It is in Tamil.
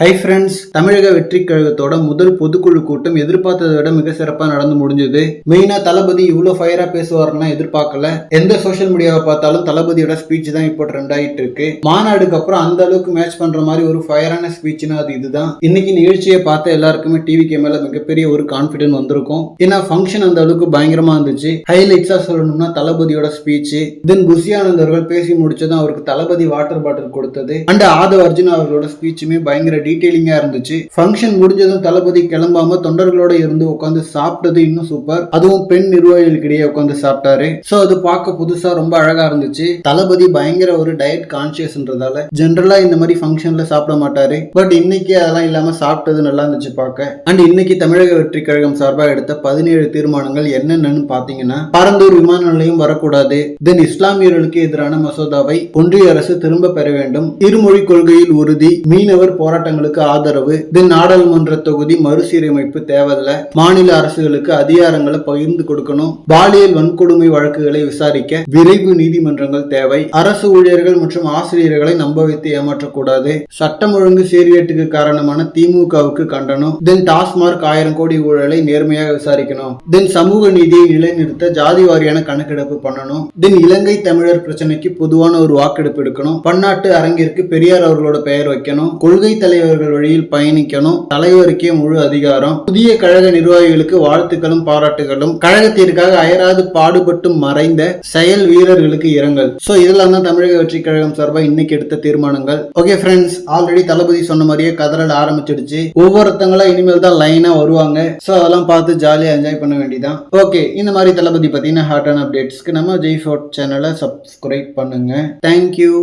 ஹை ஃப்ரெண்ட்ஸ் தமிழக வெற்றி கழகத்தோட முதல் பொதுக்குழு கூட்டம் எதிர்பார்த்ததை விட மிக சிறப்பாக நடந்து முடிஞ்சது. மெயினா தளபதி இவ்வளோ ஃபயரா பேசுவாருன்னா எதிர்பார்க்கல. எந்த சோஷியல் மீடியாவை பார்த்தாலும் தளபதியோட ஸ்பீச் தான் இப்போ ட்ரெண்ட் ஆகிட்டு இருக்கு. மாநாடுக்கு அப்புறம் அந்த அளவுக்கு மேட்ச் பண்ற மாதிரி ஒரு ஃபயரான ஸ்பீச்னா அது இதுதான். இன்னைக்கு நிகழ்ச்சியை பார்த்த எல்லாருக்குமே டிவி மேல மிகப்பெரிய ஒரு கான்ஃபிடென்ட் வந்திருக்கும். ஏன்னா ஃபங்க்ஷன் அந்த அளவுக்கு பயங்கரமா இருந்துச்சு. ஹைலைட்ஸா சொல்லணும்னா தளபதியோட ஸ்பீச் தென் புஷியானந்த் பேசி முடிச்சதும் அவருக்கு தளபதி வாட்டர் பாட்டில் கொடுத்தது. அண்ட் ஆதவ் அர்ஜுன் அவர்களோட ஸ்பீச்சுமே பயங்கர டீடைலிங்கா இருந்துச்சு. ஃபங்க்ஷன் முடிஞ்சதும் தளபதி கிளம்பாம தொண்டர்களோட இருந்து உட்காந்து சாப்பிட்டது இன்னும் சூப்பர் அதுவும் பெண் நிர்வாகிகளுக்கிடையே உட்காந்து சாப்பிட்டாரு. சோ அது பார்க்க புதுசா ரொம்ப அழகா இருந்துச்சு. தளபதி பயங்கர ஒரு டயட் கான்சியஸ்ன்றதால ஜென்ரலா இந்த மாதிரி ஃபங்க்ஷன்ல சாப்பிட மாட்டாரு. பட் இன்னைக்கு அதெல்லாம் இல்லாம சாப்பிட்டது நல்லா இருந்துச்சு பார்க்க. அண்ட் இன்னைக்கு தமிழக வெற்றி கழகம் சார்பாக எடுத்த பதினேழு தீர்மானங்கள் என்னென்னு பாத்தீங்கன்னா பரந்தூர் விமான நிலையம் வரக்கூடாது. தென் இஸ்லாமியர்களுக்கு எதிரான மசோதாவை ஒன்றிய அரசு திரும்ப பெற வேண்டும். இருமொழி கொள்கையில் உறுதி. மீனவர் மாநிலங்களுக்கு ஆதரவு. தென் நாடாளுமன்ற தொகுதி மறுசீரமைப்பு தேவையில்லை. மாநில அரசுகளுக்கு அதிகாரங்களை பகிர்ந்து கொடுக்கணும். பாலியல் வன்கொடுமை வழக்குகளை விசாரிக்க விரைவு நீதிமன்றங்கள் தேவை. அரசு ஊழியர்கள் மற்றும் ஆசிரியர்களை நம்ப வைத்து ஏமாற்றக்கூடாது. சட்டம் ஒழுங்கு சீர்கேட்டுக்கு காரணமான திமுகவுக்கு கண்டனம். தென் டாஸ்மார்க் ஆயிரம் கோடி ஊழலை நேர்மையாக விசாரிக்கணும். தென் சமூக நீதியை நிலைநிறுத்த ஜாதி வாரியான கணக்கெடுப்பு பண்ணணும். தென் இலங்கை தமிழர் பிரச்சனைக்கு பொதுவான ஒரு வாக்கெடுப்பு எடுக்கணும். பன்னாட்டு அரங்கிற்கு பெரியார் அவர்களோட பெயர் வைக்கணும். கொள்கை தலைவர் தலைவர்கள் வழியில் பயணிக்கணும். தலைவருக்கே முழு அதிகாரம். புதிய கழக நிர்வாகிகளுக்கு வாழ்த்துக்களும் பாராட்டுகளும். கழகத்திற்காக அயராது பாடுபட்டு மறைந்த செயல் வீரர்களுக்கு இரங்கல். சோ இதெல்லாம் தான் தமிழக வெற்றி கழகம் சார்பாக இன்னைக்கு எடுத்த தீர்மானங்கள். ஓகே ஃப்ரெண்ட்ஸ் ஆல்ரெடி தளபதி சொன்ன மாதிரியே கதறல் ஆரம்பிச்சிடுச்சு. ஒவ்வொருத்தங்களா இனிமேல் தான் லைனா வருவாங்க. சோ அதெல்லாம் பார்த்து ஜாலியா என்ஜாய் பண்ண வேண்டியதான் ஓகே இந்த மாதிரி தளபதி பத்தின ஹார்டான அப்டேட்ஸ்க்கு நம்ம ஜெய் ஃபோர்ட் சேனலை சப்ஸ்கிரைப் பண்ணுங்க. Thank you